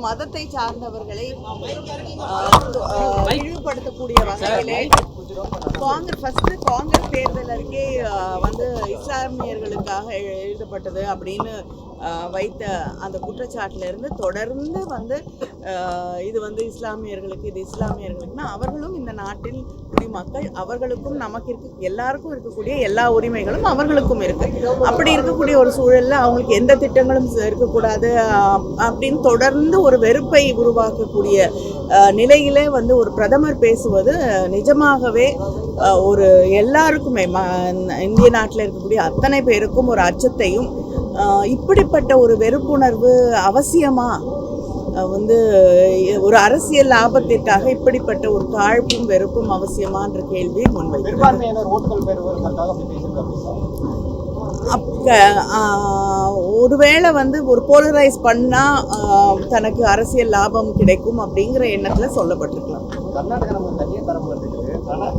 மதத்தை சார்ந்தவர்களை இழிவுபடுத்தக்கூடிய வகையிலே காங்கிரஸ் ஃபர்ஸ்ட் காங்கிரஸ் தேர்தல் அறிக்கை வந்து இஸ்லாமியர்களுக்காக எழுதப்பட்டது அப்படின்னு வைத்த அந்த குற்றச்சாட்டிலிருந்து தொடர்ந்து வந்து ஆஹ், இது வந்து இஸ்லாமியர்களுக்கு இது இஸ்லாமியர்களுக்குன்னா அவர்களும் இந்த நாட்டில் குடிமக்கள் அவர்களுக்கும் நமக்கு இருக்கு எல்லாருக்கும் இருக்கக்கூடிய எல்லா உரிமைகளும் அவர்களுக்கும் இருக்கு. அப்படி இருக்கக்கூடிய ஒரு சூழல்ல அவங்களுக்கு எந்த திட்டங்களும் இருக்கக்கூடாது அப்படின்னு தொடர்ந்து ஒரு வெறுப்பை உருவாக்கக்கூடிய ஆஹ், நிலையிலே வந்து ஒரு பிரதமர் பேசுவது நிஜமாகவே ஆஹ், ஒரு எல்லாருக்குமே ம இந்திய நாட்டில் இருக்கக்கூடிய அத்தனை பேருக்கும் ஒரு அச்சத்தையும் இப்படிப்பட்ட ஒரு வெறுப்புணர்வு அவசியமா? வந்து ஒரு அரசியல் லாபத்திற்காக இப்படிப்பட்ட ஒரு காழ்ப்பும் வெறுப்பும் அவசியமான்ற கேள்வி பேசியிருக்காங்க. அப்ப ஒருவேளை வந்து ஒரு போலரைஸ் பண்ணா ஆஹ், தனக்கு அரசியல் லாபம் கிடைக்கும் அப்படிங்கிற எண்ணத்துல சொல்லப்பட்டிருக்கலாம். கர்நாடகா தனியாக ஆனால்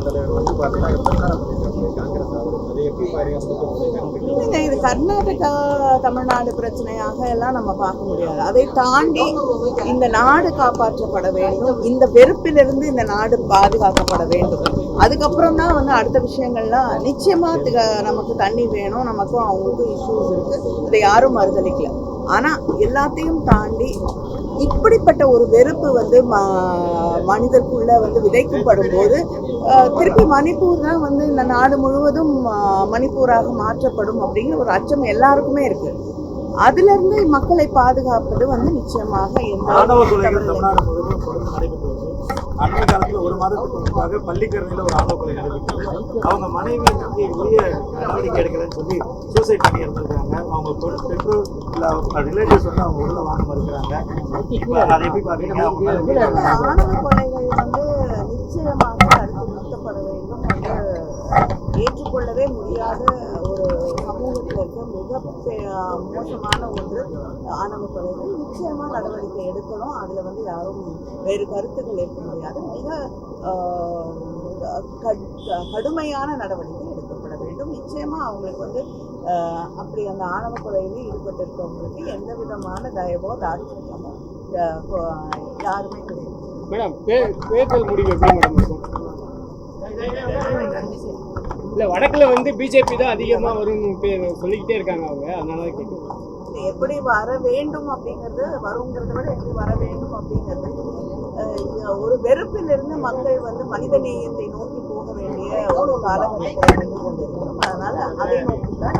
தலைவர் வந்து பார்த்தீங்கன்னா பிரச்சாரம் பண்ணியிருக்காங்க காங்கிரஸ் அவர் அதை இல்லைங்க இது கர்நாடகா தமிழ்நாடு பிரச்சனையாக எல்லாம் நம்ம பார்க்க முடியாது. அதை தாண்டி இந்த நாடு காப்பாற்றப்பட வேண்டும். இந்த வெறுப்பிலிருந்து இந்த நாடு பாதுகாக்கப்பட வேண்டும். அதுக்கப்புறம் தான் வந்து அடுத்த விஷயங்கள்லாம் நிச்சயமா நமக்கு தண்ணி வேணும். நமக்கும் அவங்களுக்கும் இஷ்யூஸ் இருக்கு. அதை யாரும் மறுதளிக்கல. ஆனா எல்லாத்தையும் தாண்டி இப்படிப்பட்ட ஒரு வெறுப்பு வந்து ம- மனிதருக்குள்ள வந்து விதைக்கப்படும் போது திருப்பி மணிப்பூர் தான் வந்து இந்த நாடு முழுவதும் மணிப்பூராக மாற்றப்படும் அப்படிங்கிற ஒரு அச்சம் எல்லாருக்குமே இருக்கு. அதுல இருந்து மக்களை பாதுகாப்பது வந்து நிச்சயமாக எந்த அண்மை காலத்துல ஒரு மாதத்துக்கு முன்பாக பள்ளிக்கரணையில ஒரு ஆணவ கொலை நடைபெற்றது அவங்க மனைவி வந்து உரிய நடவடிக்கை எடுக்கலன்னு சொல்லி சூசைட் பண்ணி இருந்திருக்காங்க அவங்க பெற்றோர் இல்ல ரிலேட்டிவ்ஸ் வந்து அவங்க உள்ள வாங்க மறுக்கிறாங்க. அதை எப்படி இல்ல, ஆணவ கொலைகள் வந்து நிச்சயமாக தடுத்து நிறுத்தப்பட வேண்டும் என்று ஏற்றுக்கொள்ளவே முடியாத ஒரு சமூகத்தில் இருக்க மிக மோசமான ஒன்று ஆணவ கொலைகள் நிச்சயமா நடவடிக்கை எடுக்கணும் அதுல வந்து யாரும் வேறு கருத்துக்கள் இருக்க முடியாது மிக ஆஹ், கட்- கடுமையான நடவடிக்கை எடுக்கப்பட வேண்டும் நிச்சயமா அவங்களுக்கு வந்து ஆஹ், அப்படி அந்த ஆணவ கொலையில் ஈடுபட்டிருக்கவங்களுக்கு எந்த விதமான தயவோ தாட்சியமோ ஆஹ், யாருமே கிடையாது மேடம் தேர்தல் முடிவு எப்படி மேடம் இருக்கும் இல்ல வடக்கில் வந்து பிஜேபி தான் அதிகமா வரும்னு பேர் சொல்லிக்கிட்டே இருக்காங்க அவங்க. அதனால தான் எப்படி வர வேண்டும் அப்படிங்கிறது வருங்கிறத விட எப்படி வர வேண்டும் அப்படிங்கிறது ஒரு வெறுப்பிலிருந்து மக்கள் வந்து மனித நேயத்தை நோக்கி போக வேண்டிய ஒரு காலகட்டத்தில் வந்து கொண்டிருக்கிறோம். அதனால அதை நோக்கி தான்